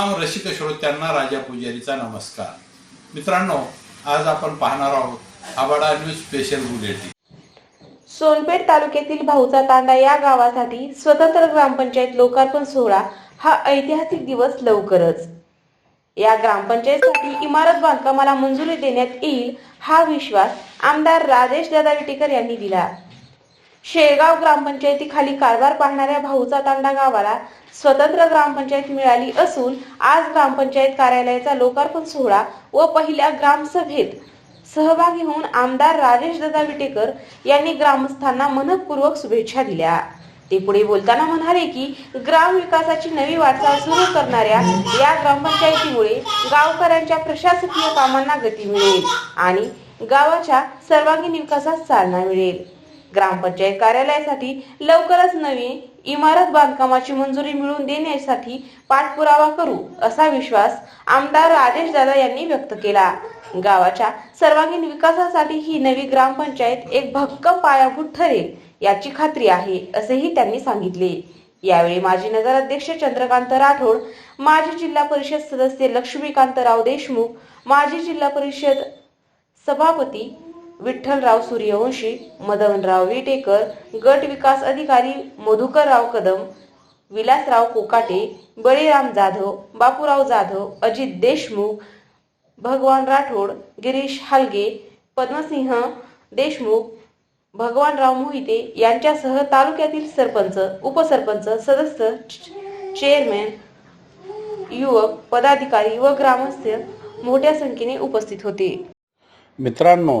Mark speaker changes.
Speaker 1: रसिक श्रोत्यांना राजा पुजारीचा नमस्कार. मित्रांनो आज आपण पाहणार आहोत आबाडा न्यूज स्पेशल बुलेटिन.
Speaker 2: सोनपेठ तालुक्यातील भाऊचा तांडा या गावासाठी स्वतंत्र ग्रामपंचायत लोकार्पण सोहळा हा ऐतिहासिक दिवस लवकरच. या ग्रामपंचायतीसाठी इमारत बांधकामाला मंजुरी देण्यात येईल हा विश्वास आमदार राजेश दादा विटेकर यांनी दिला. शेळगाव ग्रामपंचायतीखाली कारभार पाहणाऱ्या भाऊचा तांडा गावाला स्वतंत्र ग्रामपंचायत मिळाली असून आज ग्रामपंचायत कार्यालयाचा लोकार्पण सोहळा व पहिल्या ग्रामसभेत सहभागी होऊन आमदार राजेश दादा विटेकर यांनी ग्रामस्थांना मनपूर्वक शुभेच्छा दिल्या. ते पुढे बोलताना म्हणाले की ग्राम विकासाची नवी वाटचाल सुरू करणाऱ्या या ग्रामपंचायतीमुळे गावकऱ्यांच्या प्रशासकीय कामांना गती मिळेल आणि गावाच्या सर्वांगीण विकासास चालना मिळेल. ग्रामपंचायत कार्यालयासाठी लवकरच नवी इमारत बांधकामाची मंजुरी मिळवून देण्यासाठी पाठपुरावा करू असा विश्वास आमदार राजेश दादा यांनी व्यक्त केला. गावाच्या सर्वांगीण विकासासाठी ही नवी ग्रामपंचायत एक भक्कम पायाभूत ठरेल याची खात्री आहे असेही त्यांनी सांगितले. यावेळी माजी नगराध्यक्ष चंद्रकांत राठोड माजी जिल्हा परिषद सदस्य लक्ष्मीकांतराव देशमुख माजी जिल्हा परिषद सभापती विठ्ठलराव सूर्यवंशी मदनराव विटेकर गट विकास अधिकारी मधुकरराव कदम विलासराव कोकाटे बळीराम जाधव बापूराव जाधव अजित देशमुख भगवान राठोड गिरीश हालगे पद्मसिंह देशमुख भगवानराव मोहिते यांच्यासह तालुक्यातील सरपंच उपसरपंच सदस्य चेअरमॅन युवक पदाधिकारी व ग्रामस्थ मोठ्या संख्येने उपस्थित होते.
Speaker 3: मित्रांनो